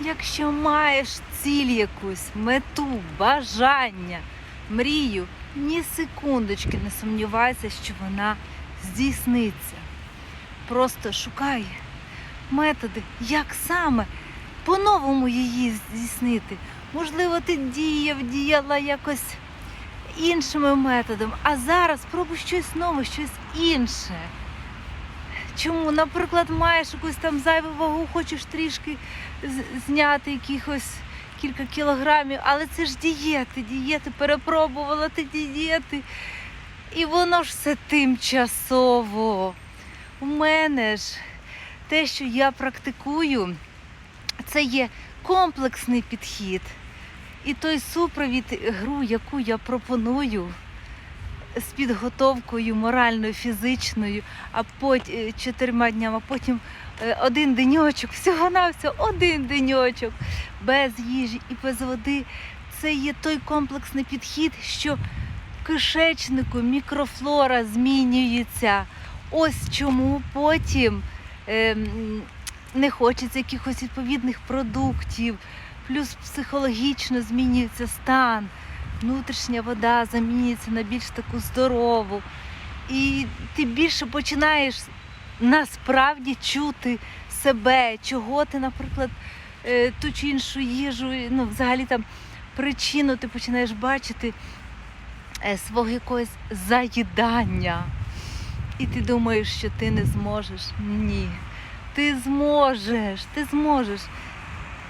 Якщо маєш ціль якусь, мету, бажання, мрію, ні секундочки не сумнівайся, що вона здійсниться. Просто шукай методи, як саме по-новому її здійснити. Можливо, ти діяв, діяла якось іншими методами, а зараз спробуй щось нове, щось інше. Чому, наприклад, маєш якусь там зайву вагу, хочеш трішки зняти якихось кілька кілограмів, але це ж дієти, дієти, перепробувала ти дієти. І воно ж все тимчасово. У мене ж те, що я практикую, це є комплексний підхід. І той супровід гру, яку я пропоную з підготовкою моральною, фізичною, а потім чотирма днями, а потім е, один деньочок, всього на всього один деньочок без їжі і без води. Це є той комплексний підхід, що кишечнику мікрофлора змінюється. Ось чому потім ем, не хочеться якихось відповідних продуктів, плюс психологічно змінюється стан. Внутрішня вода замінюється на більш таку здорову. І ти більше починаєш насправді чути себе, чого ти, наприклад, е, ту чи іншу їжу, ну, взагалі там причину ти починаєш бачити е, свого якогось заїдання. І ти думаєш, що ти не зможеш. Ні. Ти зможеш, ти зможеш.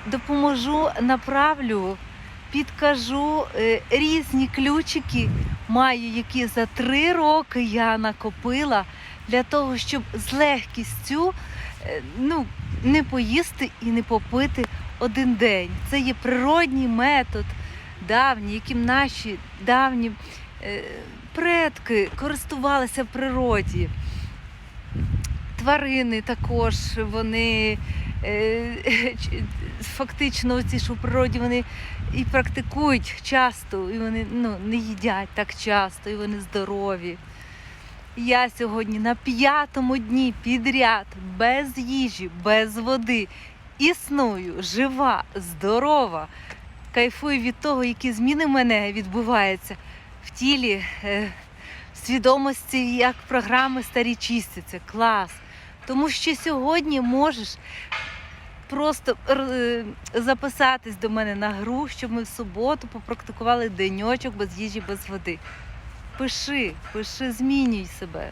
Допоможу, направлю, підкажу е, різні ключики маю, які за три роки я накопила для того, щоб з легкістю е, ну, не поїсти і не попити один день. Це є природній метод давній, яким наші давні е, предки користувалися в природі. Тварини також вони фактично ці, що в природі вони і практикують часто, і вони ну, не їдять так часто, і вони здорові. Я сьогодні на п'ятому дні підряд, без їжі, без води, існую, жива, здорова. Кайфую від того, які зміни в мене відбуваються в тілі, е, в свідомості, як програми старі чистяться. Клас. Тому що сьогодні можеш просто е, записатись до мене на гру, щоб ми в суботу попрактикували деньочок без їжі, без води. Пиши, пиши, змінюй себе.